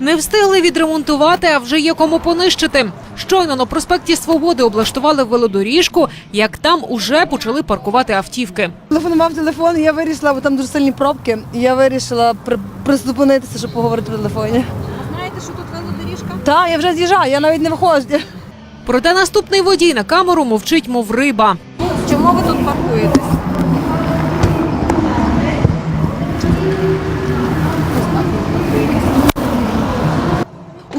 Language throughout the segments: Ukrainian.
Не встигли відремонтувати, а вже є кому понищити. Щойно на проспекті Свободи облаштували велодоріжку, як там уже почали паркувати автівки. Телефонував телефон, я вирішила, бо там дуже сильні пробки, і я вирішила при, приступинитися, щоб поговорити в телефоні. Знаєте, що тут велодоріжка? Так, я вже з'їжджаю, я навіть не виходжу. Проте наступний водій на камеру мовчить, мов риба. Чому ви тут паркуєтесь?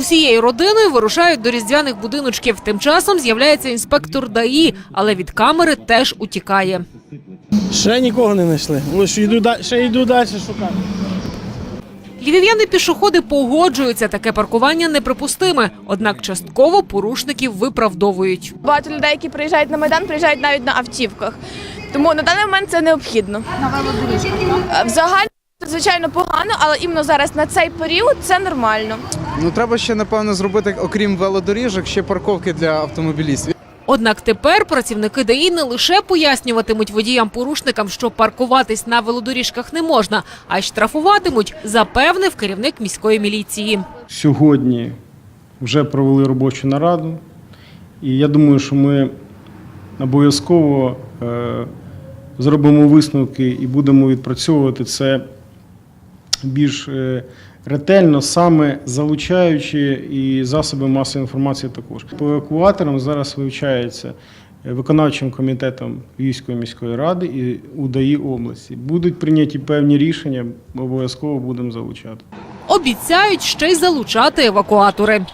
Усією родиною вирушають до різдвяних будиночків. Тим часом з'являється інспектор ДАІ, але від камери теж утікає. Ще нікого не знайшли. Лише йду далі, ще йду далі шукати. Львів'яни пішоходи погоджуються, таке паркування неприпустиме. Однак частково порушників виправдовують. Багато людей, які приїжджають на майдан, приїжджають навіть на автівках. Тому на даний момент це необхідно. Взагалі, це, звичайно, погано, але іменно зараз на цей період це нормально. Ну треба ще напевно зробити, окрім велодоріжок, ще парковки для автомобілістів. Однак тепер працівники ДАІ не лише пояснюватимуть водіям-порушникам, що паркуватись на велодоріжках не можна, а й штрафуватимуть, запевнив керівник міської міліції. Сьогодні вже провели робочу нараду, і я думаю, що ми обов'язково е, зробимо висновки і будемо відпрацьовувати це більш е, ретельно, саме залучаючи і засоби масової інформації також. По евакуаторам зараз вивчається е, виконавчим комітетом Львівської міської ради і УДАІ області. Будуть прийняті певні рішення, обов'язково будемо залучати. Обіцяють ще й залучати евакуатори.